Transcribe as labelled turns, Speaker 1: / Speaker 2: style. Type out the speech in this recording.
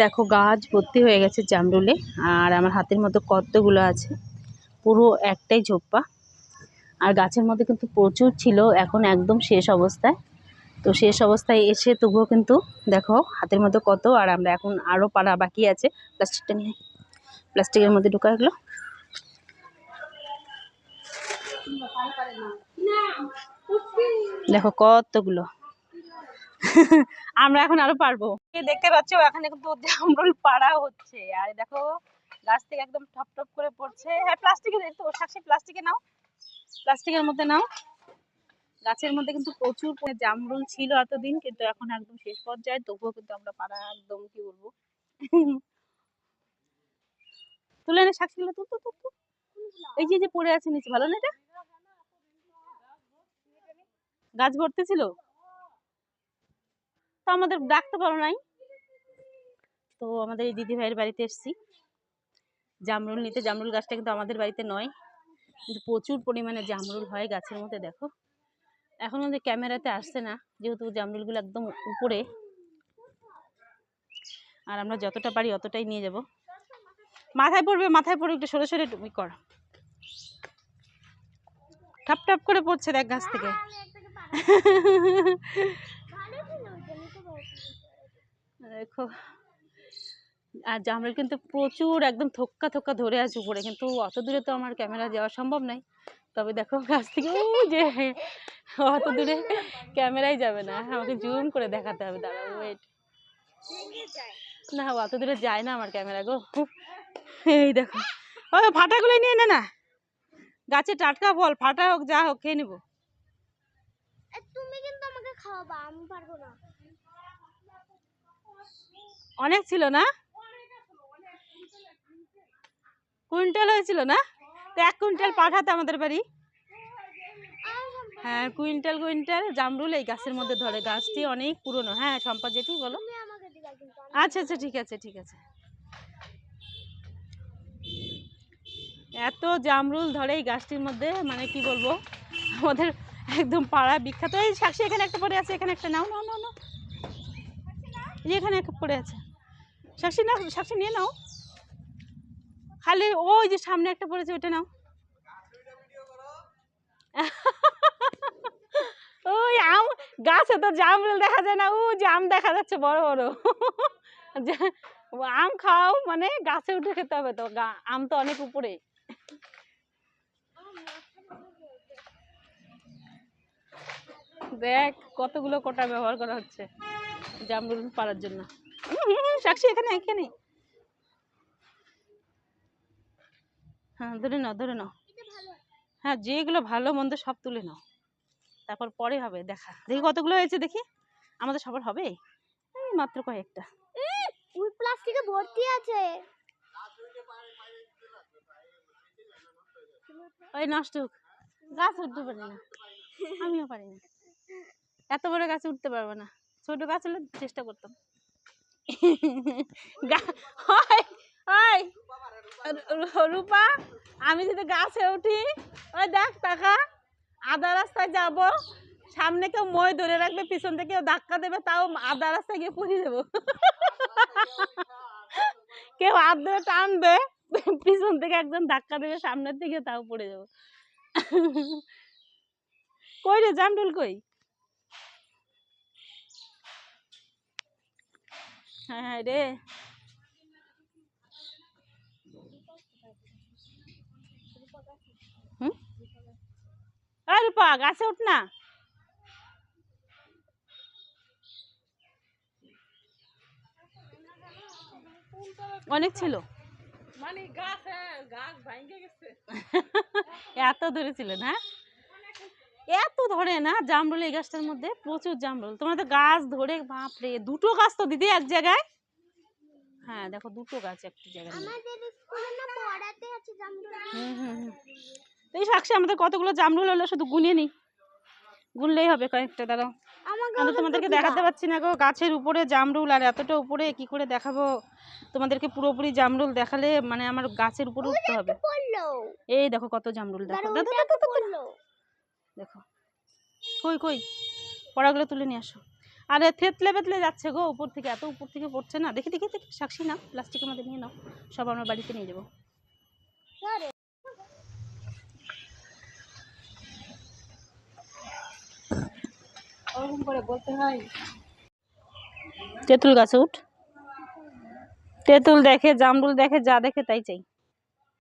Speaker 1: দেখো গাছ ভর্তি হয়ে গেছে জামরুলে, আর আমার হাতের মধ্যে কতগুলো আছে, পুরো একটাই ঝোপ্পা। আর গাছের মধ্যে কিন্তু প্রচুর ছিল, এখন একদম শেষ অবস্থায়। তো শেষ অবস্থায় এসে তবুও কিন্তু দেখো হাতের মধ্যে কত, আর আমরা এখন আরও পাড়া বাকি আছে। প্লাস্টিকটা নিয়ে প্লাস্টিকের মধ্যে ঢুকা গেলো দেখো কতগুলো। আমরা এখন আরও পারব। দেখতে পাচ্ছ এখানে কিন্তু জামরুল পাড়া হচ্ছে। আর দেখো, গাছ থেকে একদম টপ টপ করে পড়ছে। হ্যাঁ প্লাস্টিকে তো সাক্ষী, প্লাস্টিকে নাও। প্লাস্টিকের মধ্যে নাও। গাছের মধ্যে কিন্তু প্রচুর জামরুল ছিল এতদিন, কিন্তু এখন একদম শেষ পর্যায়ে। তবুও কিন্তু আমরা পাড়া একদম, কি বলব? তুলে এনে সাক্ষীগুলো, তুল তুল তুল তুল। এই যে এই যে পড়ে আছে নিচে, ভালো না এটা? গাছ ভর্তি ছিল? তো আমাদের ডাকতে পারো নাই। তো আমাদের এই দিদি ভাইয়ের বাড়িতে এসেছি। জামরুল নিতে, জামরুল গাছটা কিন্তু আমাদের বাড়িতে নয়। কিন্তু প্রচুর পরিমাণে জামরুল হয় গাছের মধ্যে, দেখো। এখন আমাদের ক্যামেরাতে আসছে না, যেহেতু জামরুলগুলো একদম উপরে। আর আমরা যতটা পারি অতটাই নিয়ে যাব। মাথায় পড়বে মাথায় পড়বে, একটু সরে সরে তুমি কর। ঠাপ ঠাপ করে পড়ছে দেখ গাছ থেকে। দেখো। আর জামরুল কিন্তু প্রচুর একদম থক্কা থক্কা ধরে আছে উপরে, কিন্তু অত দূরে তো আমার ক্যামেরা যাওয়া সম্ভব নয় তবে দেখো গাছ থেকে যে, অত দূরে ক্যামেরাই যাবে না। আমাকে জুম করে দেখাতে হবে, দাঁড়াও ওয়েট না, অত দূরে যায় না আমার ক্যামেরা গো। এই দেখো। ও, ফাটাগুলো নিয়ে নে না। গাছে টাটকা ফল, ফাটা হোক, যা হোক, খেয়ে নেব।
Speaker 2: তুমি কিন্তু আমাকে খাওয়াবা, আমি পারব না।
Speaker 1: অনেক ছিল না? কুইন্টাল হয়েছিল না? তো এক কুইন্টাল পাঠাতে আমাদের বাড়ি। হ্যাঁ কুইন্টাল কুইন্টাল। জামরুল এই গাছের মধ্যে ধরে। গাছটি অনেক পুরনো। হ্যাঁ সম্পা যেটি বলো। আচ্ছা আচ্ছা ঠিক আছে ঠিক আছে। এত জামরুল ধরে এই গাছটির মধ্যে মানে কি বলব? আমাদের একদম পাড়া বিখ্যাত। এই সাক্ষী এখানে একটা পড়ে আছে, এখানে একটা। নাও নাও নাও এখানে একটা পড়ে আছে। সাক্ষী নাও সাক্ষী নিয়ে নাও। খালি ওই যে সামনে একটা পড়েছে, ওইটা নাও। ওই আম, গাছে তো জামরুল দেখা যায় না ও যে আম দেখা যাচ্ছে বড় বড়। আম খাও মানে গাছে উঠে খেতে হবে তো আম তো অনেক উপরে। দেখ কতগুলো কোটা ব্যবহার করা হচ্ছে জামরুল পাড়ার জন্য। সাক্ষী এখানে এখানে। হ্যাঁ ধরে নাও ধরে নাও। হ্যাঁ যেগুলো ভালো মন্দ সব তুলে নাও। তারপর পরে হবে দেখা। দেখি কতগুলো হয়েছে দেখি। আমাদের সবার হবে? এই মাত্র কয়েকটা।
Speaker 2: ওই প্লাস্টিকে ভর্তি আছে।
Speaker 1: ওই নষ্ট হোক। গাছ উঠতে পারি না। আমিও পারি না। এত বড় গাছে উঠতে পারব না। ছোট গাছ হলে চেষ্টা করতাম। রূপা, আমি যদি গাছে উঠি, ওই দেখ টাকা আধা রাস্তায় যাব, সামনে কেউ মই ধরে রাখবে, পিছন থেকে ধাক্কা দেবে, তাও আধা রাস্তায় গিয়ে পড়ে যাব কেউ হাত টানবে, পিছন থেকে একজন ধাক্কা দেবে, সামনের দিকে তাও পড়ে যাব। কই রে জামডুল কই? হ্যাঁ হ্যাঁ রে। রূপা গাছে উঠ না। অনেক ছিল।
Speaker 3: মানে গাছ হ্যাঁ গাছ ভাঙ্গে গেছে।
Speaker 1: এত ধরে ছিল না এত ধরে না জামরুল এই গাছটার মধ্যে প্রচুর জামরুল তোমার তো গাছ ধরে বাপরে দুটো গাছ তো দিদি এক জায়গায় হ্যাঁ দেখো দুটো গাছ একটা জায়গায় হুম হুম হুম এই সাক্ষী আমাদের কতগুলো জামরুল হলো শুধু গুনিয়ে নি গুনলেই হবে কয়েকটা দাঁড়াও আমি তোমাদেরকে দেখাতে পাচ্ছি না গো গাছের উপরে জামরুল আর এতটা উপরে কি করে দেখাবো তোমাদেরকে পুরোপুরি জামরুল দেখালে মানে আমার গাছের উপরে উঠতে হবে এই দেখো কত জামরুল দেখো দেখো। কই কই? পড়াগুলো তুলে নিয়ে আসো। আরে থেতলে বেতলে যাচ্ছে গো উপর থেকে। এত উপর থেকে পড়ছে না। দেখি দেখি দেখি। সাক্ষী নাও প্লাস্টিকের মধ্যে নিয়ে নাও। সব আমরা বাড়িতে নিয়ে যাব।
Speaker 3: ওরকম করে বলতে হয়।
Speaker 1: তেঁতুল গাছে উঠ। তেঁতুল দেখে জামরুল দেখে যা দেখে তাই চাই।